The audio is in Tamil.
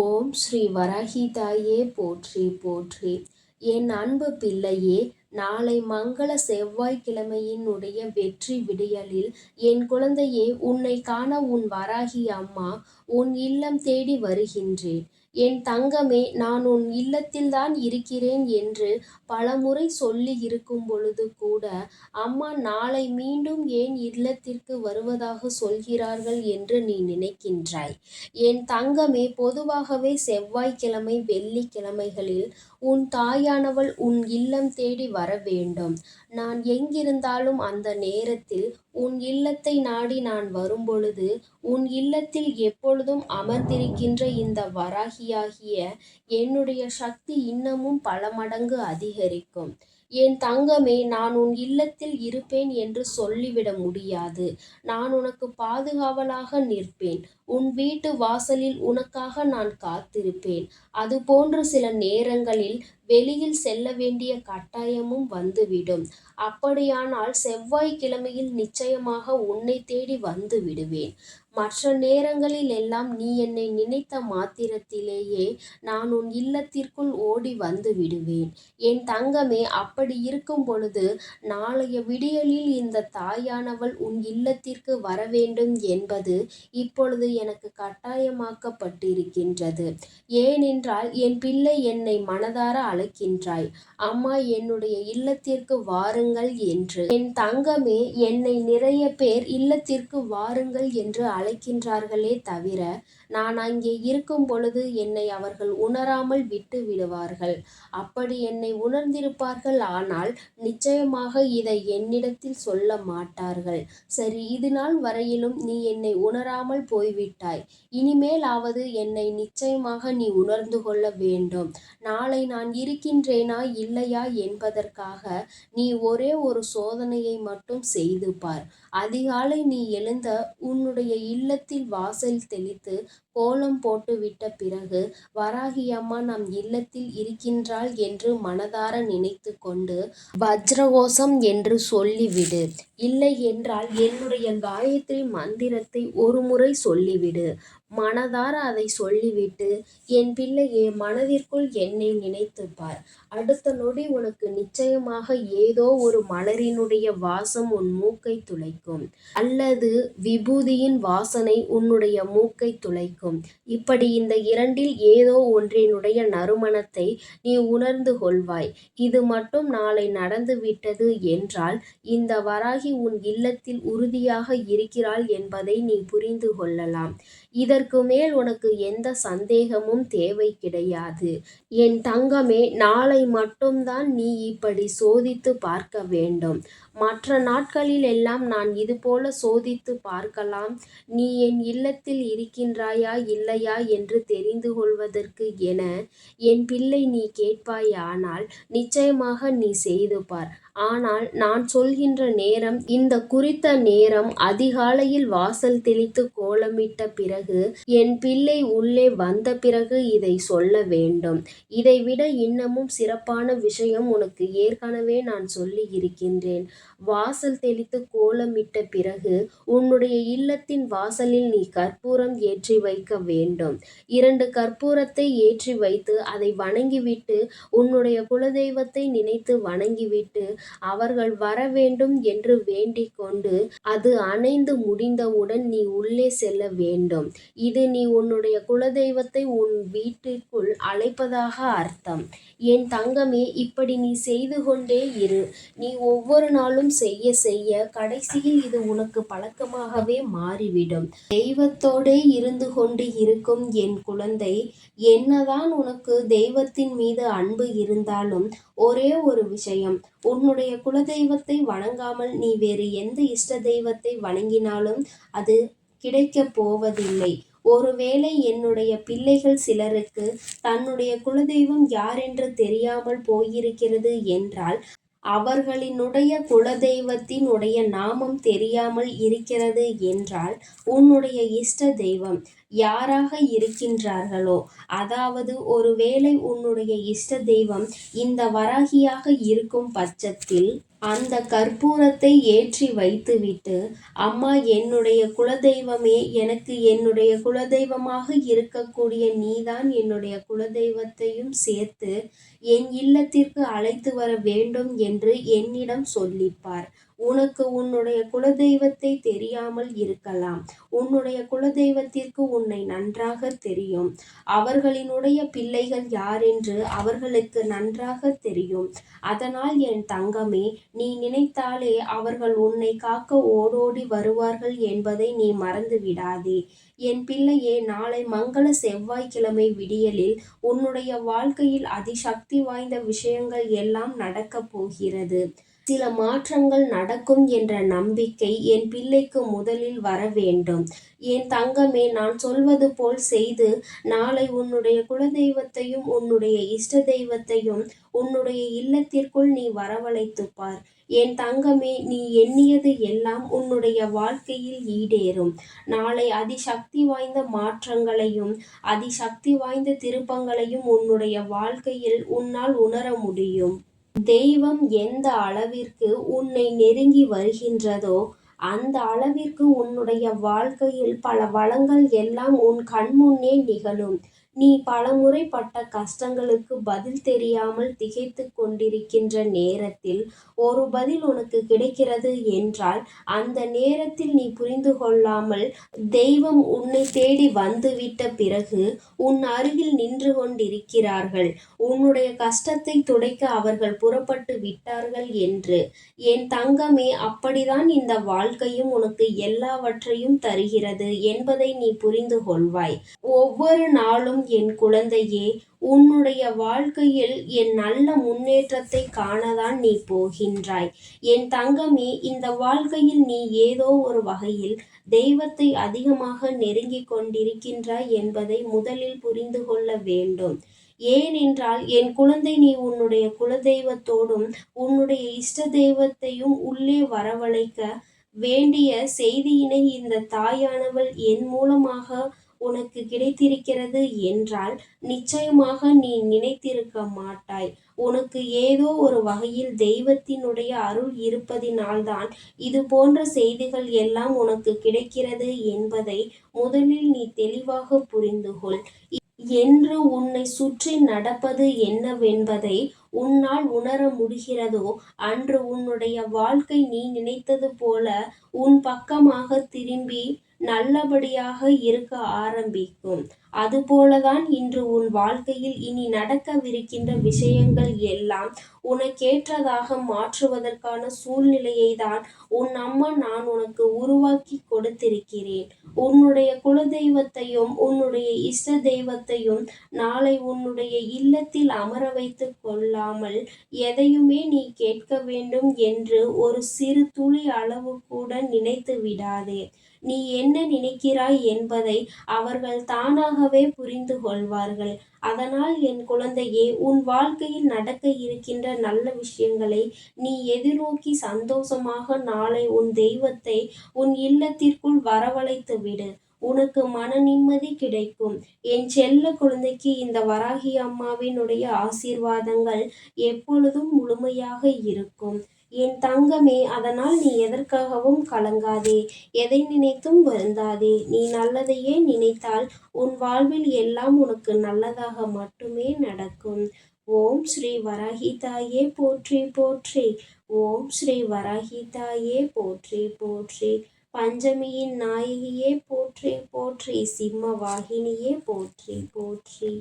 ஓம் ஸ்ரீ வராகி தாயே போற்றி போற்றி. என் அன்பு பிள்ளையே நாளை மங்கள செவ்வாய்க்கிழமையினுடைய வெற்றி விடியலில் என் குழந்தையே உன்னை காண உன் வராகி அம்மா உன் இல்லம் தேடி வருகின்றேன். என் தங்கமே நான் உன் இல்லத்தில்தான் இருக்கிறேன் என்று பலமுறை சொல்லி இருக்கும் பொழுது கூட அம்மா நாளை மீண்டும் ஏன் இல்லத்திற்கு வருவதாக சொல்கிறார்கள் என்று நீ நினைக்கின்றாய். என் தங்கமே பொதுவாகவே செவ்வாய்க்கிழமை வெள்ளிக்கிழமைகளில் உன் தாயானவள் உன் இல்லம் தேடி வர வேண்டும். நான் எங்கிருந்தாலும் அந்த நேரத்தில் உன் இல்லத்தை நாடி நான் வரும்பொழுது உன் இல்லத்தில் எப்பொழுதும் அமர்ந்திருக்கின்ற இந்த வராகியாகிய என்னுடைய சக்தி இன்னமும் பல மடங்கு அதிகரிக்கும். என் தங்கமே நான் உன் இல்லத்தில் இருப்பேன் என்று சொல்லிவிட முடியாது. நான் உனக்கு பாதுகாவலாக நிற்பேன். உன் வீட்டு வாசலில் உனக்காக நான் காத்திருப்பேன். அதுபோன்று சில நேரங்களில் வெளியில் செல்ல வேண்டிய கட்டாயமும் வந்துவிடும். அப்படியானால் செவ்வாய்க்கிழமையில் நிச்சயமாக உன்னை தேடி வந்து விடுவேன். மற்ற நேரங்களில் எல்லாம் நீ என்னை நினைத்த மாத்திரத்திலேயே நான் உன் இல்லத்திற்குள் ஓடி வந்து விடுவேன். என் தங்கமே அப்படி இருக்கும் பொழுது நாளைய விடியலில் இந்த தாயானவள் உன் இல்லத்திற்கு வர வேண்டும் என்பது இப்பொழுது எனக்கு கட்டாயமாக்கப்பட்டிருக்கின்றது. ஏனென்றால் என் பிள்ளை என்னை மனதார அழைக்கின்றாய். அம்மா என்னுடைய இல்லத்திற்கு வாருங்கள் என்று. என் தங்கமே என்னை நிறைய பேர் இல்லத்திற்கு வாருங்கள் என்று அழைக்கின்றார்களே தவிர நான் அங்கே இருக்கும் பொழுது என்னை அவர்கள் உணராமல் விட்டு விடுவார்கள். அப்படி என்னை உணர்ந்திருப்பார்கள் ஆனால் நிச்சயமாக இதை என்னிடத்தில் சொல்ல மாட்டார்கள். சரி இது நாள் வரையிலும் நீ என்னை உணராமல் போய்விட்டாய். இனிமேலாவது என்னை நிச்சயமாக நீ உணர்ந்து கொள்ள வேண்டும். நாளை நான் இருக்கின்றேனா இல்லையா என்பதற்காக நீ ஒரே ஒரு சோதனையை மட்டும் செய்து பார். அதிகாலை நீ எழுந்த உன்னுடைய இல்லத்தில் வாசல் தெளித்து கோலம் போட்டுவிட்ட பிறகு வராகி அம்மா நம் இல்லத்தில் இருக்கின்றாள் என்று மனதார நினைத்து கொண்டு வஜ்ரகோஷம் என்று சொல்லிவிடு. இல்லை என்றால் என்னுடைய காயத்ரி மந்திரத்தை ஒரு முறை சொல்லிவிடு மனதார அதை சொல்லிவிட்டு என் பிள்ளையே மனதிற்குள் என்னை நினைத்துப்பார் அடுத்த நொடி உனக்கு நிச்சயமாக ஏதோ ஒரு மலரினுடைய வாசம் உன் மூக்கை துளைக்கும். அல்லது விபூதியின் வாசனை உன்னுடைய மூக்கை துளைக்கும். இப்படி இந்த இரண்டில் ஏதோ ஒன்றினுடைய நறுமணத்தை நீ உணர்ந்து கொள்வாய். இது மட்டும் நாளை நடந்து விட்டது என்றால் இந்த வராகி உன் இல்லத்தில் உறுதியாக இருக்கிறாள் என்பதை நீ புரிந்து கொள்ளலாம். இதற்கு மேல் உனக்கு எந்த சந்தேகமும் தேவை கிடையாது என் தங்கமே நாளை மட்டும்தான் நீ இப்படி சோதித்து பார்க்க வேண்டும். மற்ற நாட்களில் எல்லாம் நான் இதுபோல சோதித்து பார்க்கலாம். நீ என் இல்லத்தில் இருக்கின்றாயா இல்லையா என்று தெரிந்து கொள்வதற்கு என என் பிள்ளை நீ கேட்பாயானால் நிச்சயமாக நீ செய்து பார். ஆனால் நான் சொல்கின்ற நேரம் இந்த குறித்த நேரம் அதிகாலையில் வாசல் தெளித்து கோலமிட்ட பிறகு என் பிள்ளை உள்ளே வந்த பிறகு இதை சொல்ல வேண்டும். இதைவிட இன்னமும் சிறப்பான விஷயம் உனக்கு ஏற்கனவே நான் சொல்லி இருக்கின்றேன். வாசல் தெளித்து கோலமிட்ட பிறகு உன்னுடைய இல்லத்தின் வாசலில் நீ கற்பூரம் ஏற்றி வைக்க வேண்டும். இரண்டு கற்பூரத்தை ஏற்றி வைத்து அதை வணங்கிவிட்டு உன்னுடைய குலதெய்வத்தை நினைத்து வணங்கிவிட்டு அவர்கள் வர வேண்டும் என்று வேண்டிக் கொண்டு அது அணைந்து முடிந்தவுடன் நீ உள்ளே செல்ல வேண்டும். இது நீ உன்னுடைய குலதெய்வத்தை உன் வீட்டிற்குள் அழைப்பதாக அர்த்தம். என் தங்கமே இப்படி நீ செய்து கொண்டே இரு. நீ ஒவ்வொரு நாளும் செய்ய செய்ய கடைசியில் இது உனக்கு பழக்கமாகவே மாறிவிடும். தெய்வத்தோடே இருந்து கொண்டு இருக்கும் என் குழந்தை என்னதான் உனக்கு தெய்வத்தின் மீது அன்பு இருந்தாலும் ஒரே ஒரு விஷயம் உன்னுடைய குலதெய்வத்தை வணங்காமல் நீ வேறு எந்த இஷ்ட தெய்வத்தை வணங்கினாலும் அது கிடைக்கப் போவதில்லை. ஒருவேளை என்னுடைய பிள்ளைகள் சிலருக்கு தன்னுடைய குலதெய்வம் யாரென்று தெரியாமல் போயிருக்கிறது என்றால் அவர்களினுடைய குலதெய்வத்தினுடைய நாமம் தெரியாமல் இருக்கிறது என்றால் உன்னுடைய இஷ்ட தெய்வம் யாராக இருக்கின்றார்களோ? அதாவது ஒருவேளை உன்னுடைய இஷ்ட தெய்வம் இந்த வராகியாக இருக்கும் பட்சத்தில் அந்த கற்பூரத்தை ஏற்றி வைத்துவிட்டு அம்மா என்னுடைய குலதெய்வமே எனக்கு என்னுடைய குலதெய்வமாக இருக்கக்கூடிய நீதான் என்னுடைய குலதெய்வத்தையும் சேர்த்து என் இல்லத்திற்கு அழைத்து வர வேண்டும் என்று என்னிடம் சொல்லிப்பார். உனக்கு உன்னுடைய குலதெய்வத்தை தெரியாமல் இருக்கலாம். உன்னுடைய குலதெய்வத்திற்கு உன்னை நன்றாக தெரியும். அவர்களினுடைய பிள்ளைகள் யாரென்று அவர்களுக்கு நன்றாக தெரியும். அதனால் என் தங்கமே நீ நினைத்தாலே அவர்கள் உன்னை காக்க ஓடோடி வருவார்கள் என்பதை நீ மறந்து விடாதே என் பிள்ளையே நாளை மங்கள செவ்வாய்க்கிழமை விடியலில் உன்னுடைய வாழ்க்கையில் அதிசக்தி வாய்ந்த விஷயங்கள் எல்லாம் நடக்கப் போகிறது. சில மாற்றங்கள் நடக்கும் என்ற நம்பிக்கை என் பிள்ளைக்கு முதலில் வர வேண்டும். என் தங்கமே நான் சொல்வது போல் செய்து நாளை உன்னுடைய குலதெய்வத்தையும் உன்னுடைய இஷ்ட தெய்வத்தையும் உன்னுடைய இல்லத்திற்குள் நீ வரவழைத்துப்பார் என் தங்கமே நீ எண்ணியது எல்லாம் உன்னுடைய வாழ்க்கையில் ஈடேறும். நாளை அதிசக்தி வாய்ந்த மாற்றங்களையும் அதிசக்தி வாய்ந்த திருப்பங்களையும் உன்னுடைய வாழ்க்கையில் உன்னால் உணர முடியும். தெய்வம் எந்த அளவிற்கு உன்னை நெருங்கி வருகின்றதோ அந்த அளவிற்கு உன்னுடைய வாழ்க்கையில் பல வளங்கள் எல்லாம் உன் கண்முன்னே நிகழும். நீ பலமுறை பட்ட கஷ்டங்களுக்கு பதில் தெரியாமல் திகைத்து கொண்டிருக்கின்ற நேரத்தில் ஒரு பதில் உனக்கு கிடைக்கிறது என்றால் அந்த நேரத்தில் நீ புரிந்து கொள்ளாமல் தெய்வம் உன்னை தேடி வந்துவிட்ட பிறகு உன் அருகில் நின்று கொண்டிருக்கிறார்கள். உன்னுடைய கஷ்டத்தை துடைக்க அவர்கள் புறப்பட்டு விட்டார்கள் என்று. என் தங்கமே அப்படிதான் இந்த வாழ்க்கையும் உனக்கு எல்லாவற்றையும் தருகிறது என்பதை நீ புரிந்து கொள்வாய். ஒவ்வொரு நாளும் என் குழந்தையே உன்னுடைய வாழ்க்கையில் என் நல்ல முன்னேற்றத்தை காணதான் நீ போகின்றாய். என் தங்கமே இந்த வாழ்க்கையில் நீ ஏதோ ஒரு வகையில் தெய்வத்தை அதிகமாக நெருங்கிக் கொண்டிருக்கின்றாய் என்பதை முதலில் புரிந்து கொள்ள வேண்டும். ஏனென்றால் என் குழந்தை நீ உன்னுடைய குலதெய்வத்தோடும் உன்னுடைய இஷ்ட தெய்வத்தையும் உள்ளே வரவழைக்க வேண்டிய செய்தியினை இந்த தாயானவள் என் மூலமாக உனக்கு கிடைத்திருக்கிறது என்றால் நிச்சயமாக நீ நினைத்திருக்க மாட்டாய். உனக்கு ஏதோ ஒரு வகையில் தெய்வத்தினுடைய அருள் இருப்பதினால்தான் இது போன்ற செய்திகள் எல்லாம் உனக்கு கிடைக்கிறது என்பதை முதலில் நீ தெளிவாக புரிந்து கொள். என்று உன்னை சுற்றி நடப்பது என்னவென்பதை உன்னால் உணர முடிகிறதோ அன்று உன்னுடைய வாழ்க்கை நீ நினைத்தது போல உன் பக்கமாக திரும்பி நல்லபடியாக இருக்க ஆரம்பிக்கும். அதுபோலதான் இன்று உன் வாழ்க்கையில் இனி நடக்கவிருக்கின்ற விஷயங்கள் எல்லாம் உனக்கேற்றதாக மாற்றுவதற்கான சூழ்நிலையை தான் உன் அம்மா நான் உனக்கு உருவாக்கி கொடுத்திருக்கிறேன். உன்னுடைய குலதெய்வத்தையும் உன்னுடைய இஷ்ட தெய்வத்தையும் நாளை உன்னுடைய இல்லத்தில் அமர வைத்து கொள்ளாமல் எதையுமே நீ கேட்க வேண்டும் என்று ஒரு சிறு துளி அளவு கூட நினைத்து விடாதே. நீ என்ன நினைக்கிறாய் என்பதை அவர்கள் தானாக தானாகவே புரிந்து கொள்வார்கள் அதனால் என் குழந்தையே உன் வாழ்க்கையில் நடக்க இருக்கின்ற நல்ல விஷயங்களை நீ எதிர்நோக்கி சந்தோஷமாக நாளை உன் தெய்வத்தை உன் இல்லத்திற்குள் வரவழைத்து விடு. உனக்கு மன நிம்மதி கிடைக்கும். என் செல்ல குழந்தைக்கு இந்த வராகி அம்மாவினுடைய ஆசீர்வாதங்கள் எப்பொழுதும் முழுமையாக இருக்கும். என் தங்கமே அதனால் நீ எதற்காகவும் கலங்காதே. எதை நினைத்தும் வருந்தாதே. நீ நல்லதையே நினைத்தால் உன் வாழ்வில் எல்லாம் உனக்கு நல்லதாக மட்டுமே நடக்கும். ஓம் ஸ்ரீ வராகிதாயே போற்றி போற்றி. ஓம் ஸ்ரீ வராகிதாயே போற்றி போற்றி. பஞ்சமியின் நாயகியே போற்றி போற்றி. சிம்ம வாகினியே போற்றி போற்றி.